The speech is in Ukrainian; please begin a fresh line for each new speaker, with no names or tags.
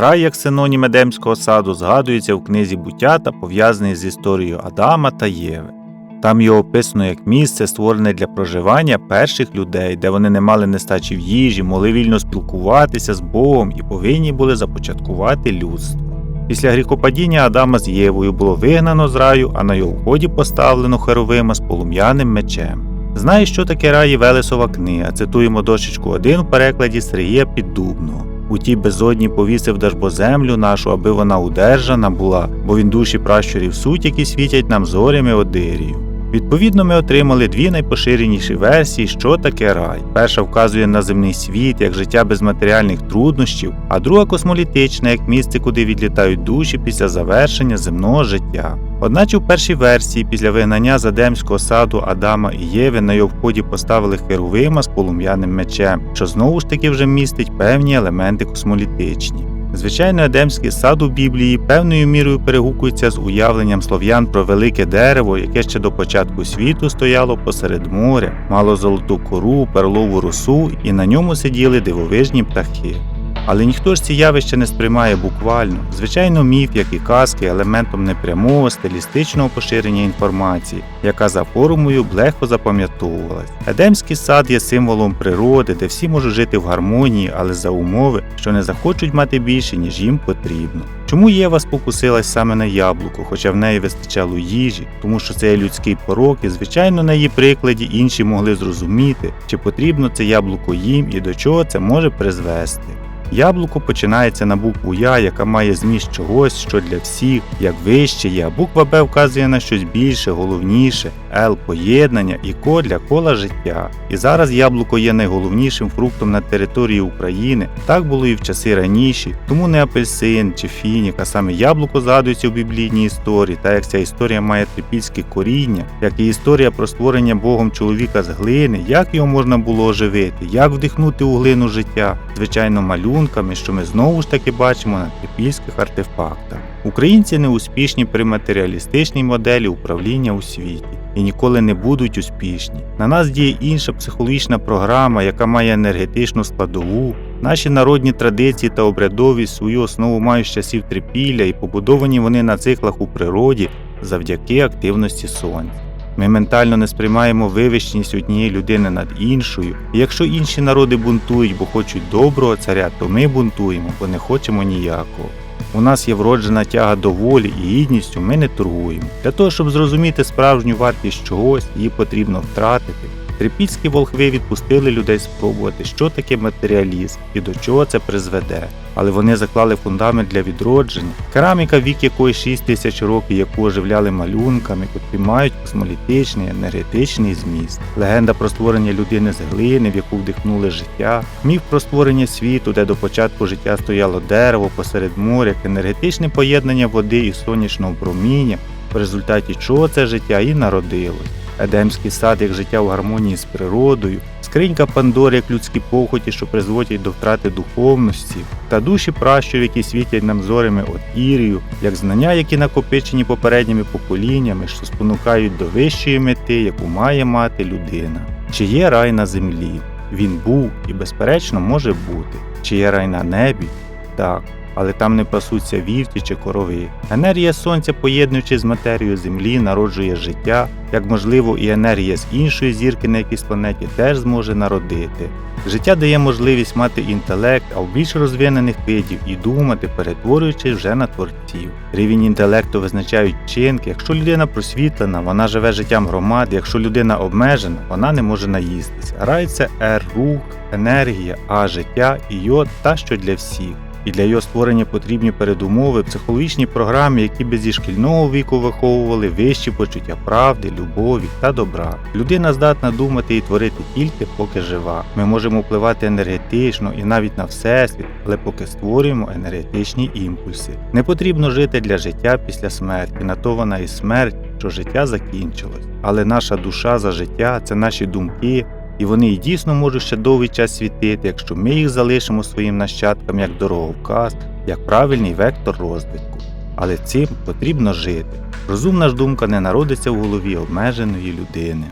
Рай як синонім Едемського саду згадується в книзі буття та пов'язаний з історією Адама та Єви. Там його описано як місце, створене для проживання перших людей, де вони не мали нестачі в їжі, могли вільно спілкуватися з Богом і повинні були започаткувати людство. Після гріхопадіння Адама з Євою було вигнано з раю, а на його вході поставлено херовима з полум'яним мечем. Знає, що таке рай Велесова книга. Цитуємо дощечку 1 в перекладі Сергія Піддубного. У тій безодні повісив Держбоземлю нашу, аби вона удержана була, бо він душі пращурів суть, які світять нам зорями одирію. Відповідно, ми отримали дві найпоширеніші версії, що таке рай. Перша вказує на земний світ як життя без матеріальних труднощів, а друга космолітична як місце, куди відлітають душі після завершення земного життя. Одначе в першій версії, після вигнання з Адемського саду Адама і Єви на його вході поставили херовима з полум'яним мечем, що знову ж таки вже містить певні елементи космолітичні. Звичайно, Едемський сад у Біблії певною мірою перегукується з уявленням слов'ян про велике дерево, яке ще до початку світу стояло посеред моря, мало золоту кору, перлову росу, і на ньому сиділи дивовижні птахи. Але ніхто ж ці явища не сприймає буквально. Звичайно, міф, як і казки, елементом непрямого стилістичного поширення інформації, яка за формою легко запам'ятовувалась. Едемський сад є символом природи, де всі можуть жити в гармонії, але за умови, що не захочуть мати більше, ніж їм потрібно. Чому Єва спокусилась саме на яблуко, хоча в неї вистачало їжі, тому що це є людський порок, і звичайно на її прикладі інші могли зрозуміти, чи потрібно це яблуко їм і до чого це може призвести. Яблуко починається на букву Я, яка має зміст чогось, що для всіх, як вище є. Буква Б вказує на щось більше, головніше, Л поєднання і Ко для кола життя. І зараз яблуко є найголовнішим фруктом на території України. Так було і в часи раніші, тому не апельсин чи фінік, а саме яблуко згадується в біблійній історії, та як ця історія має трипільське коріння, як і історія про створення Богом чоловіка з глини, як його можна було оживити, як вдихнути у глину життя, звичайно, малюнками, що ми знову ж таки бачимо на трипільських артефактах. Українці не успішні при матеріалістичній моделі управління у світі і ніколи не будуть успішні. На нас діє інша психологічна програма, яка має енергетичну складову. Наші народні традиції та обрядовість свою основу мають з часів трипілля і побудовані вони на циклах у природі завдяки активності сонця. Ми ментально не сприймаємо вивищеність однієї людини над іншою. І якщо інші народи бунтують, бо хочуть доброго царя, то ми бунтуємо, бо не хочемо ніякого. У нас є вроджена тяга до волі і гідністю ми не торгуємо. Для того, щоб зрозуміти справжню вартість чогось, її потрібно втратити. Трипільські волхви відпустили людей спробувати, що таке матеріалізм і до чого це призведе. Але вони заклали фундамент для відродження. Кераміка, вік якої 6 тисяч років, яку оживляли малюнками, котрі мають космолітичний, енергетичний зміст. Легенда про створення людини з глини, в яку вдихнули життя, міф про створення світу, де до початку життя стояло дерево посеред моря, енергетичне поєднання води і сонячного проміння, в результаті чого це життя і народилось. Едемський сад як життя в гармонії з природою, скринька Пандори як людські похоті, що призводять до втрати духовності, та душі пращурів, які світять нам зорями от Ірію, як знання, які накопичені попередніми поколіннями, що спонукають до вищої мети, яку має мати людина. Чи є рай на землі? Він був і, безперечно, може бути. Чи є рай на небі? Так але там не пасуться вівці чи корови. Енергія сонця, поєднуючи з матерією землі, народжує життя, як можливо, і енергія з іншої зірки на якійсь планеті теж зможе народити. Життя дає можливість мати інтелект, а в більш розвинених видів і думати, перетворюючись вже на творців. Рівень інтелекту визначають вчинки. Якщо людина просвітлена, вона живе життям громади, якщо людина обмежена, вона не може наїстися. Рай це Р рух, енергія, а життя і йод та що для всіх і для його створення потрібні передумови, психологічні програми, які би зі шкільного віку виховували вищі почуття правди, любові та добра. Людина здатна думати і творити тільки поки жива. Ми можемо впливати енергетично і навіть на всесвіт, але поки створюємо енергетичні імпульси. Не потрібно жити для життя після смерті, на то вона і смерть, що життя закінчилось. Але наша душа за життя це наші думки і вони і дійсно можуть ще довгий час світити, якщо ми їх залишимо своїм нащадкам як дороговказ, як правильний вектор розвитку. Але цим потрібно жити. Розумна ж думка не народиться в голові обмеженої людини.